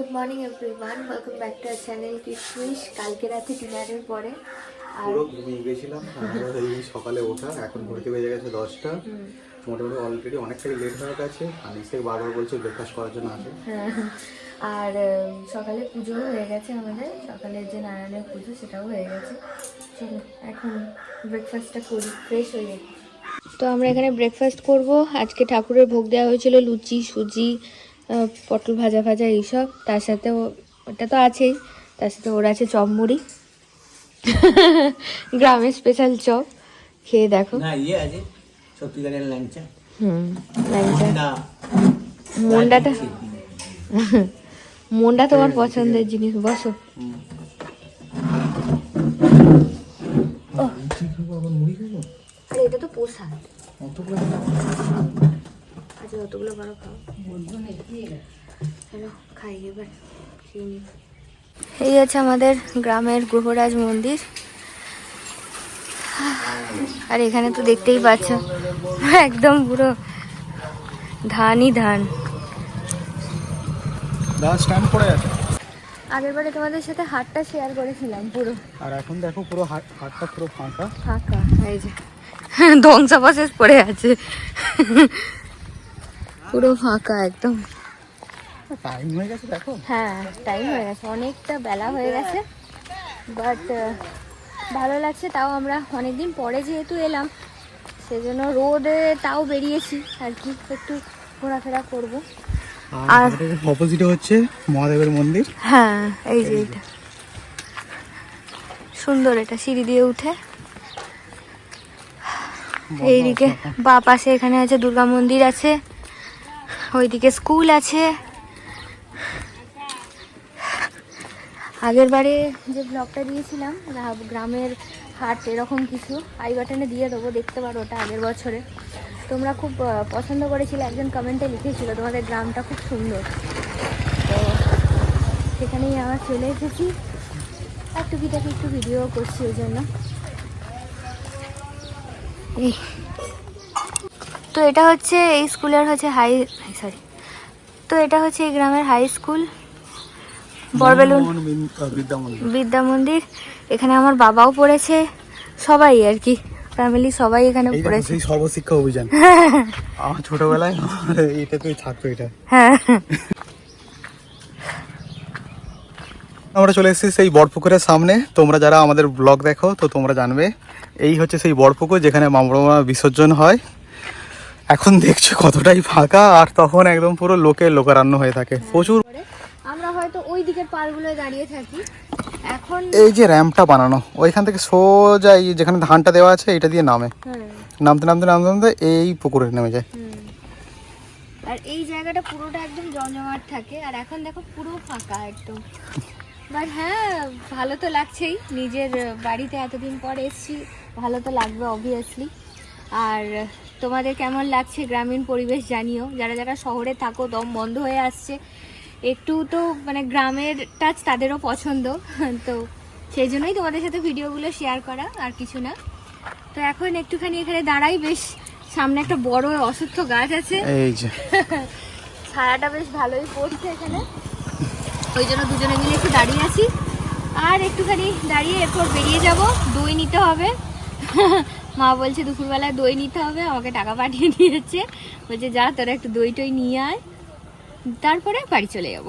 Good morning everyone welcome back to our channel কিসমিস কালকে রাতে ডিনারের পরে আর পুরো ঘুমিয়ে গেছিলাম। এই সকালে ওঠা এখন ঘুরতে বেজে গেছে দশটা। মোটামুটি অলরেডি অনেকটাই লেট হয়ে গেছে। আর নিশ্চয়ই বারবার বলছে ব্রেকফাস্ট করার জন্য আসে। হ্যাঁ, আর সকালে পুজো হয়ে গেছে আমাদের। সকালের যে নারায়ণের পুজো সেটাও হয়ে গেছে। চলো এখন ব্রেকফাস্টটা করি ফ্রেশ হয়ে তো আমরা এখানে ব্রেকফাস্ট করব। আজকে ঠাকুরের ভোগ দেওয়া হয়েছিল লুচি সুজি পটল ভাজা ভাজা এইসব। তার সাথে ও- ওটা তো আছেই। তার সাথে ওর আছে চপ মুড়ি। গ্রামের স্পেশাল চপ। খেয়ে দেখো। না ইয়ে হুম মন্ডাটা। মন্ডা তোমার পছন্দের জিনিস বসো। এটা তো প্রসাদ? আচ্ছা অতগুলো বড় খাও। চলো খাই এবার খেয়ে নিই। এই আছে আমাদের গ্রামের গ্রহরাজ মন্দির। আর এখানে তো দেখতেই পাচ্ছ একদম পুরো ধানই ধান। আগের বারে তোমাদের সাথে হাটটা শেয়ার করেছিলাম পুরো। আর এখন দেখো পুরো হাট হাটটা পুরো ফাঁকা। ফাঁকা এই যে ধ্বংসাবশেষ পড়ে আছে। পুরো ফাঁকা একদম। টাইম হয়ে গেছে দেখো হ্যাঁ টাইম হয়ে গেছে। অনেকটা বেলা হয়ে গেছে। বাট ভালো লাগছে। তাও আমরা অনেকদিন পরে যেহেতু এলাম সেজন্য রোদে তাও বেরিয়েছি। আর কি একটু ঘোরাফেরা করব। আর আর- অপোজিটে হচ্ছে মহাদেবের মন্দির। হ্যাঁ এই যে এটা। সুন্দর এটা সিঁড়ি দিয়ে উঠে। এইদিকে বা পাশে এখানে আছে দুর্গা মন্দির আছে। ওইদিকে স্কুল আছে। আগের বারে যে ব্লগটা দিয়েছিলাম গ্রামের হাট এরকম কিছু আই বাটনে দিয়ে দেবো, দেখতে পারো ওটা আগের বছরে। তোমরা খুব পছন্দ করেছিলে, একজন কমেন্টে লিখেছিল, তোমাদের গ্রামটা খুব সুন্দর। তো সেখানেই আমরা চলে এসেছি। আর টুকিটাকি একটু ভিডিও করছি ওই জন্য। এই তো এটা হচ্ছে এই স্কুলের হচ্ছে হাই সরি তো এটা হচ্ছে এই গ্রামের হাই স্কুল বরবেলুন বিদ্যা মন্দির। এখানে আমার বাবাও পড়েছে সবাই আর কি ফ্যামিলি সবাই এখানে পড়েছে। সেই সর্বশিক্ষা অভিযান। আমার ছোটবেলায় এটা তুই থাকতো এটা। হ্যাঁ। আমরা চলে এসেছি সেই বড়পুকুরের সামনে। তোমরা যারা আমাদের ব্লগ দেখো তো তোমরা জানবে এই হচ্ছে সেই বড়পুকুর যেখানে মামড়মা বিসর্জন হয়। এখন দেখছ কতটাই ফাঁকা আর তখন একদম পুরো লোকে লোকারণ্য হয়ে থাকে। প্রচুর আমরা হয়তো ওই দিকের পাড়গুলোয় দাঁড়িয়ে থাকি। এখন এই যে র্যাম্পটা বানানো ওইখান থেকে সোজা এই যেখানে ধানটা দেওয়া আছে এটা দিয়ে নামে। হ্যাঁ। নামতে নামতে নামতে নামতে এই পুকুরে নেমে যায়। আর এই জায়গাটা পুরোটা একদম জমজমাট থাকে আর এখন দেখো পুরো ফাঁকা একদম। বাট হ্যাঁ ভালো তো লাগছেই। নিজের বাড়িতে এতদিন পর এসছি ভালো তো লাগবে অবভিয়াসলি আর তোমাদের কেমন লাগছে গ্রামীণ পরিবেশ জানিও। যারা যারা শহরে থাকো দম বন্ধ হয়ে আসছে। একটু তো মানে গ্রামের টাচ তাদেরও পছন্দ। তো সেই জন্যই তোমাদের সাথে ভিডিওগুলো শেয়ার করা আর কিছু না। তো এখন একটুখানি এখানে দাঁড়াই বেশ সামনে একটা বড় অসুস্থ গাছ আছে। এই যে। ছায়াটা বেশ ভালোই পড়ছে এখানে। ওই জন্য দুজনে মিলে একটু দাঁড়িয়ে আছি। আর একটুখানি দাঁড়িয়ে এরপর বেরিয়ে যাব। দই নিতে হবে। মা বলছে দুপুরবেলায় দই নিতে হবে আমাকে টাকা পাঠিয়ে দিয়েছে। বলছে যা তোরা একটু দই টই নিয়ে আয় তারপরে বাড়ি চলে যাব।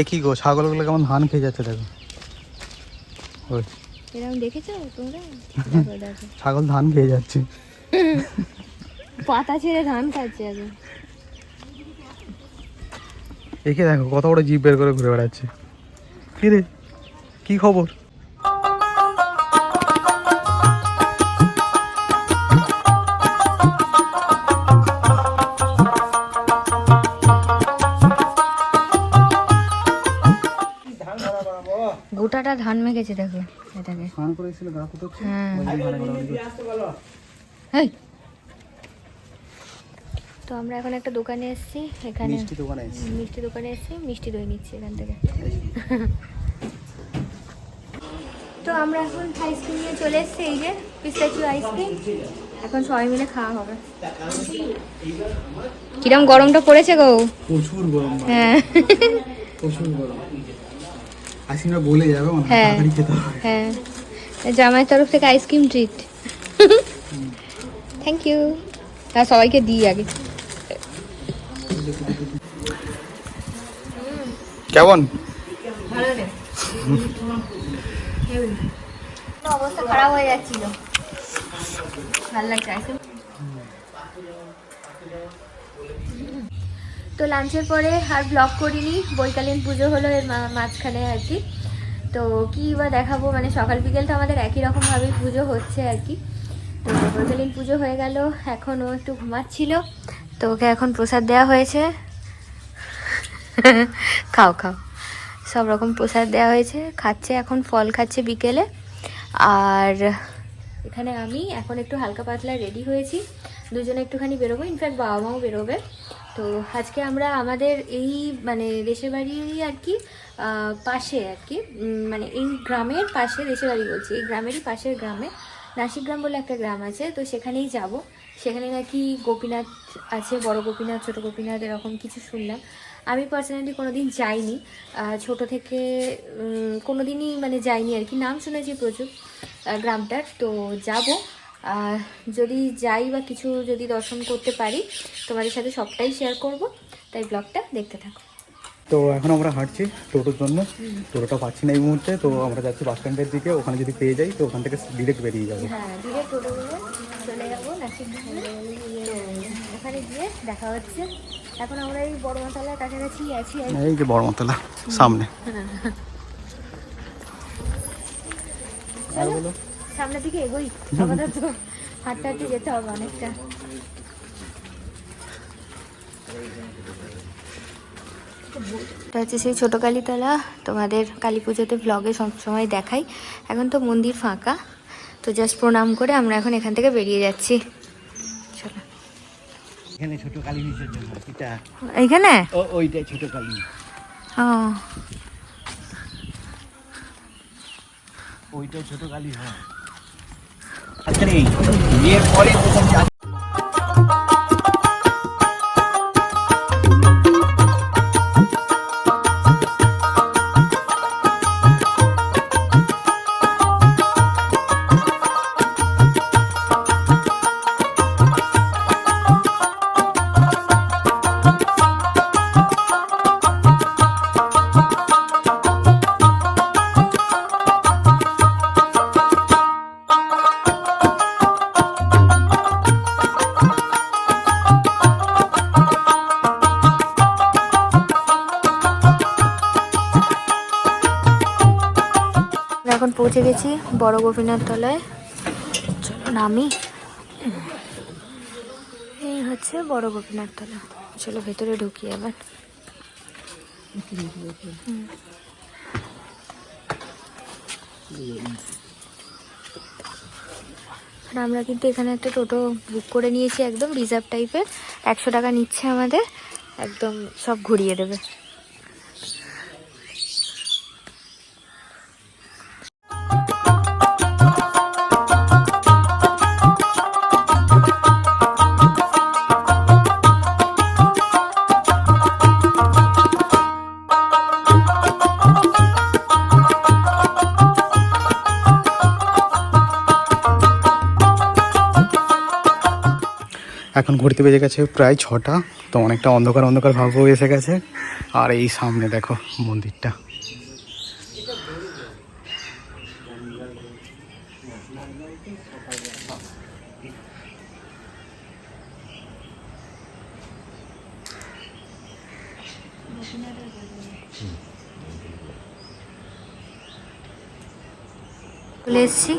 এ কি গো ছাগলগুলো কেমন ধান খেয়ে যাচ্ছে দেখো। এরকম দেখেছ তোমরা? ছাগল ধান খেয়ে যাচ্ছে। পাতা ছেড়ে ধান খাচ্ছে এখন একে দেখো কত বড় জিপ বের করে ঘুরে বেড়াচ্ছে। কি রে কি খবর? মেখেছে দেখো এটাকে। স্নান করে এসেছিল গা কুটোচ্ছে হ্যাঁ। তো আমরা এখন একটা দোকানে এসেছি এখানে মিষ্টি দোকানে এসেছি। মিষ্টি দোকানে এসেছি মিষ্টি দই নিচ্ছি এখান থেকে। তো আমরা এখন আইসক্রিম নিয়ে চলে এসেছি এই যে পিস্তাচিও আইসক্রিম। এখন সবাই মিলে খাওয়া হবে। কিরম গরমটা পড়েছে গো? প্রচুর গরম হ্যাঁ। প্রচুর গরম। আইসক্রিমটা বলে যাবে অনেক হ্যাঁ। তাড়াতাড়ি খেতে হবে। হ্যাঁ। জামাইয়ের তরফ থেকে আইসক্রিম ট্রিট থ্যাংক ইউ তা সবাইকে দিই আগে। কেমন? অবস্থা খারাপ হয়ে যাচ্ছিল। ভালো লাগছে আইসক্রিম। তো লাঞ্চের পরে আর ব্লগ করিনি, বৈকালীন পুজো হলো এর মাঝখানে আর কি। তো কী বা দেখাবো মানে সকাল বিকেল তো আমাদের একই রকমভাবেই পুজো হচ্ছে আর কি। তো বৈকালীন পুজো হয়ে গেল, এখন ও একটু ঘুমাচ্ছিল। তো ওকে এখন প্রসাদ দেওয়া হয়েছে। খাও খাও। সব রকম প্রসাদ দেওয়া হয়েছে, খাচ্ছে, এখন ফল খাচ্ছে বিকেলে। আর এখানে আমি এখন একটু হালকা পাতলা রেডি হয়েছি। দুজনে একটুখানি বেরোবো ইনফ্যাক্ট বাবা মাও বেরোবে। তো আজকে আমরা আমাদের এই মানে দেশের বাড়িরই আর কি পাশে আর কি মানে এই গ্রামের পাশে দেশের বাড়ি বলছি, এই গ্রামেরই পাশের গ্রামে, নাসিক গ্রাম বলে একটা গ্রাম আছে, তো সেখানেই যাব। সেখানে নাকি গোপীনাথ আছে, বড় গোপীনাথ, ছোট গোপীনাথ, এরকম কিছু শুনলাম। আমি পার্সোনালি কোনো দিন যাইনি ছোট থেকে কোনো দিনই মানে যাইনি আর কি। নাম শুনেছি প্রচুর গ্রামটার, তো যাব। যদি যাই বা কিছু যদি দর্শন করতে পারি তোমাদের সাথে সবটাই শেয়ার করব। তাই ব্লগটা দেখতে থাকো। তো এখন আমরা হাঁটছি টোটোর জন্য। টোটোটা পাচ্ছি না এই মুহূর্তে। তো আমরা যাচ্ছি বাস স্ট্যান্ডের দিকে। ওখানে যদি পেয়ে যাই তো ওখান থেকে ডিরেক্ট বেরিয়ে যাব। হ্যাঁ ওখানে গিয়ে দেখা হচ্ছে। এখন আমরা এই বড় মশলার কাছাকাছি আছি। এই যে বড়মতলা সামনে। আর বলো। সামনের দিকে এগোই। আমাদের তো হাঁটতে হাঁটতে যেতে হবে অনেকটা। এটা হচ্ছে সেই ছোটো কালীতলা। তোমাদের কালী পুজোতে ব্লগে সবসময় দেখাই। এখন তো মন্দির ফাঁকা। তো জাস্ট প্রণাম করে আমরা এখন এখান থেকে বেরিয়ে যাচ্ছি। চলো। এখানে ছোট কালী বিসর্জন এটা এইখানে ও ছোট কালী। ও। ওইটাই ছোট কালী হয়। নেই বিয়ের পরে বড় গোপীনাথ তলায়। চলো নামি। এই হচ্ছে বড় গোপীনাথ তলা। চলো ভেতরে ঢুকি আবার। আর আমরা কিন্তু এখানে একটা টোটো বুক করে নিয়েছি একদম, রিজার্ভ টাইপের। একশো টাকা নিচ্ছে আমাদের। একদম সব ঘুরিয়ে দেবে। এখন ঘুরতে বেজে গেছে প্রায় ছটা, তো অনেকটা অন্ধকার অন্ধকার ভাবও এসে গেছে। আর এই সামনে দেখো মন্দিরটা। চলে এসেছি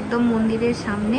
একদম মন্দিরের সামনে।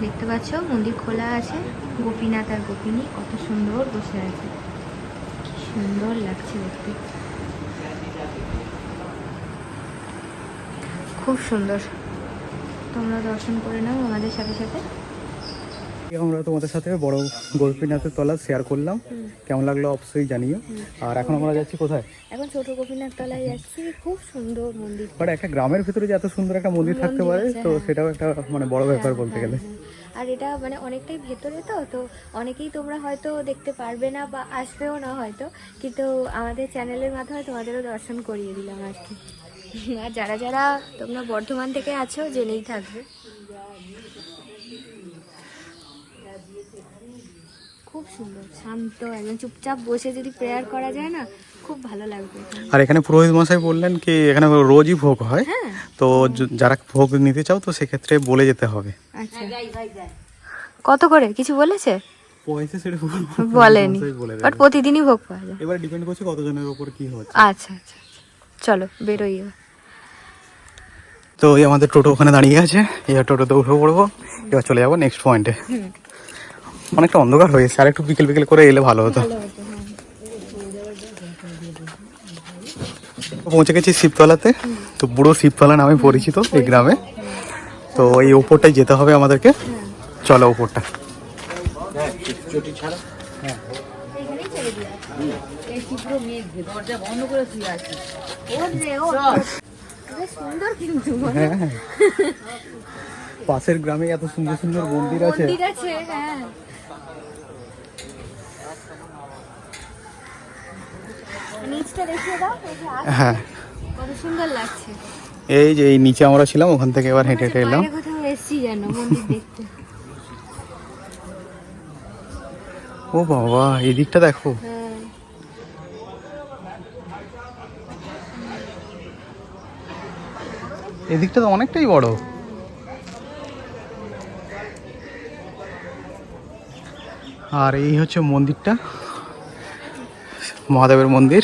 দেখতে পাচ্ছ, মন্দির খোলা আছে। গোপীনাথ আর গোপিনী কত সুন্দর বসে আছে। কি সুন্দর লাগছে দেখতে। খুব সুন্দর। তোমরা দর্শন করে নাও আমাদের সাথে সাথে। আমরা তোমাদের সাথে বড় গোপীনাথের তলা শেয়ার করলাম। কেমন লাগল অবশ্যই জানিও। আর এখন আমরা যাচ্ছি কোথায়? এখন ছোট গোপীনাথ তলায় যাচ্ছি। খুব সুন্দর মন্দির। বাট একটা গ্রামের ভিতরে যে এত সুন্দর একটা মন্দির থাকতে পারে তো হ্যাঁ। সেটাও একটা মানে বড় ব্যাপার বলতে গেলে। আর এটা মানে অনেকটাই ভেতরে তো তো অনেকেই তোমরা হয়তো দেখতে পারবে না বা আসবেও না হয়তো কিন্তু আমাদের চ্যানেলের মাধ্যমে তোমাদেরও দর্শন করিয়ে দিলাম আর কি। আর যারা যারা তোমরা বর্ধমান থেকে আছো জেনেই থাকবে। খুব সুন্দর শান্ত একদম চুপচাপ বসে যদি প্রেয়ার করা যায় না খুব ভালো লাগবে। আর এখানে পুরোহিত মশাই বললেন কি এখানে রোজই ভোগ হয় হ্যাঁ। তো যারা ভোগ নিতে চাও তো সেক্ষেত্রে বলে যেতে হবে। আচ্ছা। কত করে? কিছু বলেছে? পয়সা সেটা বলেনি। বলে বাট প্রতিদিনই ভোগ পাওয়া যায়। এবার ডিপেন্ড করছে কতজনের ওপর কি হচ্ছে। আচ্ছা আচ্ছা আচ্ছা। চলো বেরোই। তো এই আমাদের টোটো ওখানে দাঁড়িয়ে আছে। এবার টোটোতে উঠে পড়ব। এবার চলে যাব নেক্সট পয়েন্টে অনেকটা অন্ধকার হয়েছে আর একটু বিকেল বিকেল করে এলে ভালো হতো। ভালো হতো হ্যাঁ। পৌঁছে গেছি শিবতলাতে। তো বুড়ো শিবতলা নামে পরিচিত এই গ্রামে। তো এই ওপরটাই যেতে হবে আমাদেরকে। চলো ওপরটা। হ্যাঁ হ্যাঁ পাশের গ্রামে এত সুন্দর সুন্দর মন্দির আছে মন্দির আছে হ্যাঁ। এই যে এই নিচে আমরা ছিলাম ওখান থেকে এবার হেঁটে হেঁটে এলাম। ও বাবা এই দিকটা দেখো। হ্যাঁ। এই দিকটা তো অনেকটাই বড়। আর এই হচ্ছে মন্দিরটা। মহাদেবের মন্দির।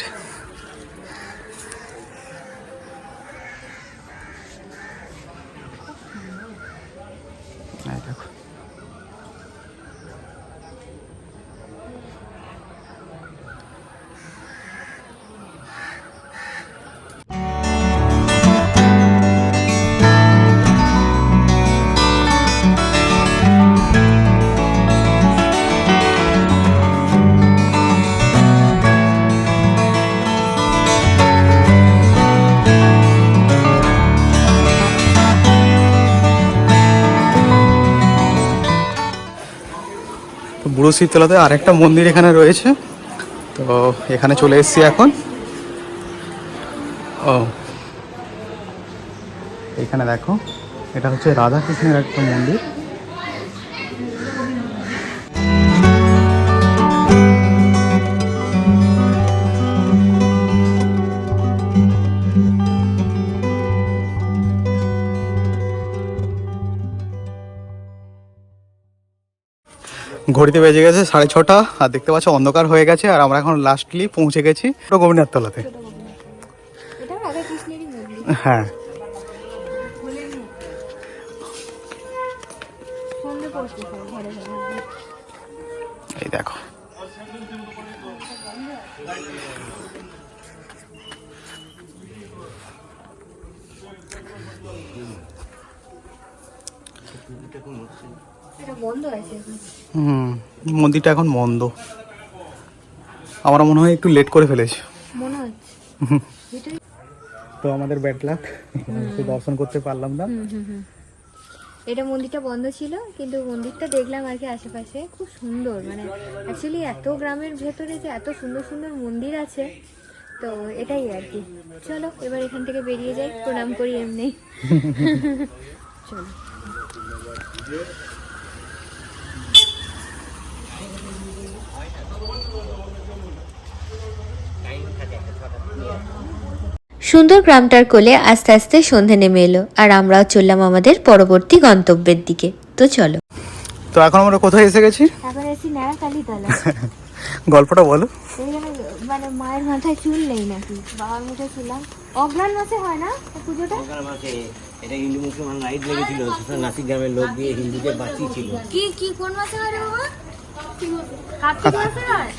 তো আর শিবতলাতে আরেকটা মন্দির এখানে রয়েছে। তো এখানে চলে এসেছি এখন। ও। এখানে দেখো, এটা হচ্ছে রাধাকৃষ্ণের একটা মন্দির। ঘড়িতে বেজে গেছে সাড়ে ছটা, আর দেখতে পাচ্ছ অন্ধকার হয়ে গেছে, আর আমরা এখন লাস্টলি পৌঁছে গেছি গোবিনাথ তলাতে। হ্যাঁ। এই দেখো। আছে এখন হুম মন্দিরটা এখন বন্ধ। আমার মনে হয় একটু লেট করে ফেলেছি। মনে হচ্ছে। তো আমাদের ব্যাড লাক দর্শন করতে পারলাম না। এটা মন্দিরটা বন্ধ ছিল কিন্তু মন্দিরটা দেখলাম আর কি আশেপাশে। খুব সুন্দর মানে অ্যাকচুয়ালি এত গ্রামের ভেতরে যে এত সুন্দর সুন্দর মন্দির আছে তো এটাই আর কি। চলো এবার এখান থেকে বেরিয়ে যাই। প্রণাম করি এমনি। চলো। সুন্দর গ্রামটার কোলে আস্তে আস্তে সন্ধে নেমে এলো আর আমরাও চললাম আমাদের পরবর্তী গন্তব্যের দিকে। তো চলো। তো এখন আমরা কোথায় এসে গেছি? ন্যাড়া গল্পটা বলো। মানে মায়ের মাথায় চুল নেই নাকি? বাবার মাথায় চুলাম অগ্রাণ মাসে হয় না পুজোটা? সরকার মাসে এটা হিন্দু মুসলমান লেগেছিল সেখানে নাসিক গ্রামের লোক দিয়ে হিন্দুদের বাঁচিয়েছিল। কি কি কোন মাসে হয় রে বাবা? কার্তিক মাসে হয়?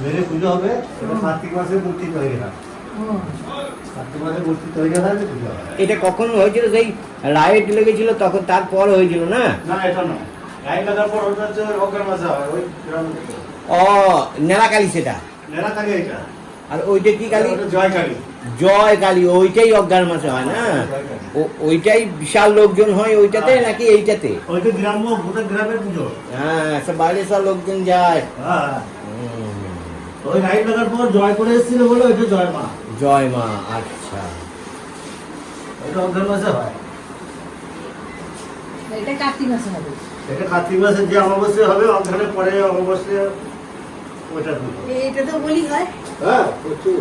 মেরে পুজো হবে কার্তিক মাসে মূর্তি তৈরি হয় কার্তিক মাসে মূর্তি তৈরি হয় এটা কখন হয়েছিল? সেই লাইট লেগেছিল তখন তারপর হয়েছিল না? না এটা না হয় ও নেলা কালী সেটা নেড়া আর ওইটা কি কালী? জয় কালী জয় কালী ওইটাই অজ্ঞান মাসে হয় না? ওইটাই বিশাল লোকজন হয় ওইটাতে নাকি এইটাতে? ওইটা গ্রাম্য গোটা গ্রামের পুজো। হ্যাঁ সব বাইরে সব লোকজন যায়। হ্যাঁ। ওই লাইট লাগার পর জয় করে এসেছিল বলে ওইটা জয় মা। জয় মা আচ্ছা। ওইটা অগ্র মাসে হয়। এটা কার্তিক মাসে হবে। এটা কার্তিক মাসে যে অমাবস্যা হবে অগ্রহায়ণের পরে অমাবস্যা ওইটা পুজো এটা তো বলি হয়। হ্যাঁ প্রচুর।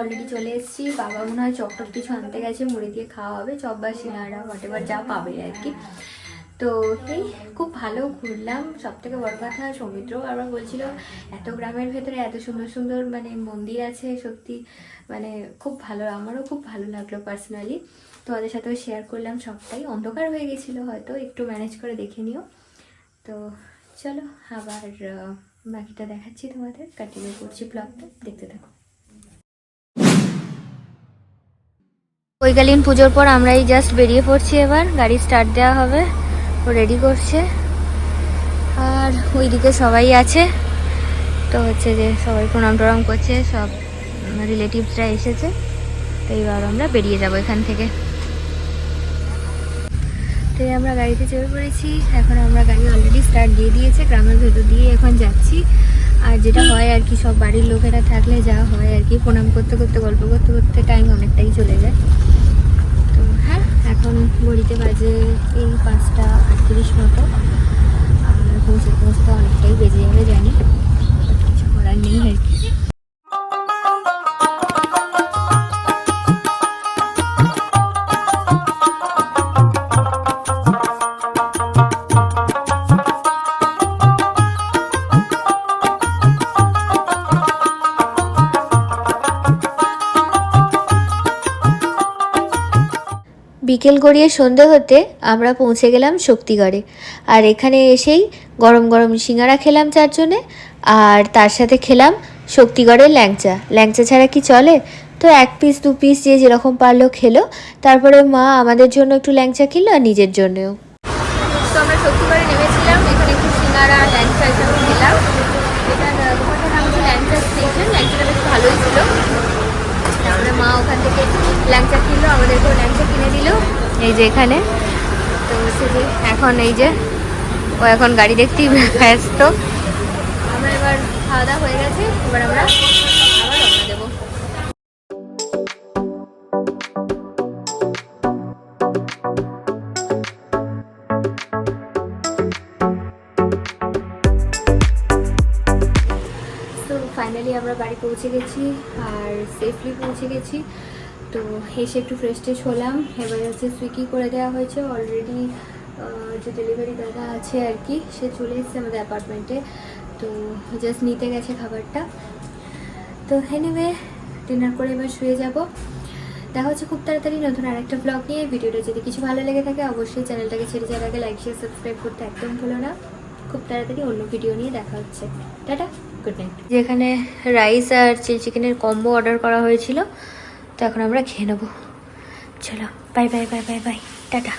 অলরেডি চলে এসেছি। বাবা মনে হয় চপ টপ কিছু আনতে গেছে, মুড়ি দিয়ে খাওয়া হবে চপ বা সিনারা হোয়াট এভার যা পাবে আর কি। তো এই খুব ভালো ঘুরলাম। সব থেকে বড় কথা সৌমিত্র আবার বলছিল, এত গ্রামের ভেতরে এত সুন্দর সুন্দর মানে মন্দির আছে, সত্যি মানে খুব ভালো, আমারও খুব ভালো লাগল পার্সোনালি তোমাদের সাথেও শেয়ার করলাম সবটাই। অন্ধকার হয়ে গেছিল হয়তো, একটু ম্যানেজ করে দেখে নিও। তো চলো, আবার বাকিটা দেখাচ্ছি তোমাদের। কন্টিনিউ করছি ব্লগটা দেখতে থাকো। বৈকালীন পুজোর পর আমরাই জাস্ট বেরিয়ে পড়ছি এবার, গাড়ি স্টার্ট দেওয়া হবে, ও রেডি করছে। আর ওইদিকে সবাই আছে, তো হচ্ছে যে সবাই প্রণাম টনাম করছে, সব রিলেটিভসরা এসেছে, তো এইবার আমরা বেরিয়ে যাব এখান থেকে। তো আমরা গাড়িতে চেপে পড়েছি, এখন আমরা গাড়ি অলরেডি স্টার্ট দিয়ে দিয়েছে, গ্রামের ভেতর দিয়ে এখন যাচ্ছি। আর যেটা হয় আর কি, সব বাড়ির লোকেরা থাকলে যা হয় আর কি, প্রণাম করতে করতে, গল্প করতে করতে টাইম অনেকটাই চলে যায়। এখন ঘড়িতে বাজে এই পাঁচটা আটত্রিশ মতো। আর পৌঁছে পৌঁছতে অনেকটাই বেজে যাবে জানি। কিছু করার নেই আর কি। বিকেল গড়িয়ে সন্ধে হতে আমরা পৌঁছে গেলাম শক্তিগড়ে। আর এখানে এসেই গরম গরম সিঙ্গারা খেলাম চারজনে, আর তার সাথে খেলাম শক্তিগড়ের ল্যাংচা। ল্যাংচা ছাড়া কি চলে? তো এক পিস দু পিস যে যেরকম পারল খেলো। তারপরে মা আমাদের জন্য একটু ল্যাংচা কিনলো আর নিজের জন্যেও। তো আমরা নেমেছিলাম এখানে একটু সিঙ্গারা ল্যাংচা এসব খেলাম এটার আহ, দোকানটার নাম হচ্ছে ল্যাংচা স্টেশন ল্যাংচাটা বেশ ভালোই ছিল তারপরে মা ওখান থেকে ল্যাংচা কিনলো, আমাদেরকেও ল্যাংচা কিনে দিল। এই যে এখানে। তো যে এখন এই যে, ও এখন গাড়ি দেখতেই ব্যস্ত। আমরা এবার খাওয়া দাওয়া হয়ে গেছে, এবার আমরা আবার ফাইনালি আমরা বাড়ি পৌঁছে গেছি, আর সেফলি পৌঁছে গেছি। তো এসে একটু ফ্রেশ ট্রেশ হলাম। এবার হচ্ছে সুইগি করে দেওয়া হয়েছে। অলরেডি যে ডেলিভারি দাদা আছে আর কি, সে চলে এসেছে আমাদের অ্যাপার্টমেন্টে তো জাস্ট নিতে গেছে খাবারটা। তো এনিওয়ে ডিনার করে এবার শুয়ে যাব। দেখা হচ্ছে খুব তাড়াতাড়ি নতুন আরেকটা ব্লগ নিয়ে। ভিডিওটা যদি কিছু ভালো লেগে থাকে, অবশ্যই চ্যানেলটাকে ছেড়ে যাওয়ার আগে লাইক শেয়ার সাবস্ক্রাইব করতে একদম ভুলো না। খুব তাড়াতাড়ি অন্য ভিডিও নিয়ে দেখা হচ্ছে। টাটা গুড নাইট যেখানে রাইস আর চিলি চিকেনের কম্বো অর্ডার করা হয়েছিল তো এখন আমরা খেয়ে নেব। চলো bye bye bye bye bye tata.